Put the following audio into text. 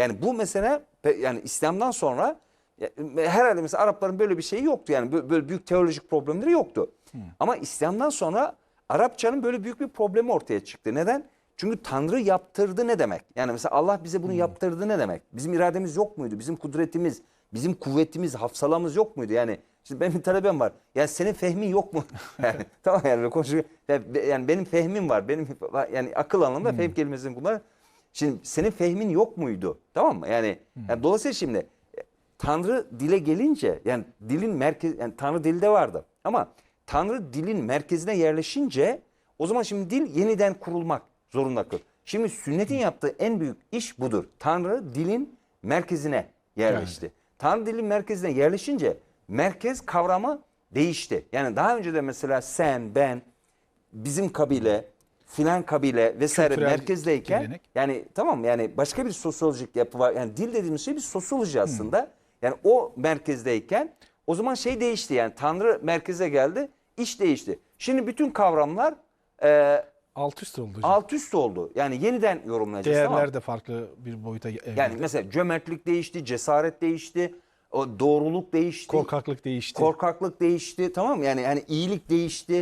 Yani bu mesela pe- yani İslam'dan sonra herhalde mesela Arapların böyle bir şeyi yoktu. Yani bö- böyle büyük teolojik problemleri yoktu. Ama İslam'dan sonra Arapçanın böyle büyük bir problemi ortaya çıktı. Neden? Çünkü Tanrı yaptırdı ne demek? Yani mesela Allah bize bunu yaptırdı ne demek? Bizim irademiz yok muydu? Bizim kudretimiz, bizim kuvvetimiz, hafsalamız yok muydu? Yani şimdi benim bir talebem var. Yani senin fehmin yok mu? Yani, tamam yani konuşuyor. Yani, be- yani benim fehmim var. Benim yani akıl anlamında fehm kelimesini kullan. Şimdi senin fehmin yok muydu? Tamam mı? Yani, yani dolayısıyla şimdi e, Tanrı dile gelince yani dilin merkez yani Tanrı dilde vardı. Ama Tanrı dilin merkezine yerleşince o zaman şimdi dil yeniden kurulmak zorunda kalır. Şimdi sünnetin yaptığı en büyük iş budur. Tanrı dilin merkezine yerleşti. Tanrı dilin merkezine yerleşince merkez kavramı değişti. Yani daha önce de mesela sen, ben, bizim kabile, filan kabile vesaire Kültürel merkezdeyken gelenek. yani tamam yani başka bir sosyolojik yapı var. Yani dil dediğimiz şey bir sosyoloji aslında. Yani o merkezdeyken o zaman şey değişti yani Tanrı merkeze geldi, iş değişti. Şimdi bütün kavramlar e, Alt üst oldu hocam. alt üst oldu. Yani yeniden yorumlayacağız Değerler tamam de farklı bir boyuta evrildi. Yani mesela cömertlik değişti, cesaret değişti, o doğruluk değişti. Korkaklık değişti. Korkaklık değişti tamam mı? Yani yani iyilik değişti.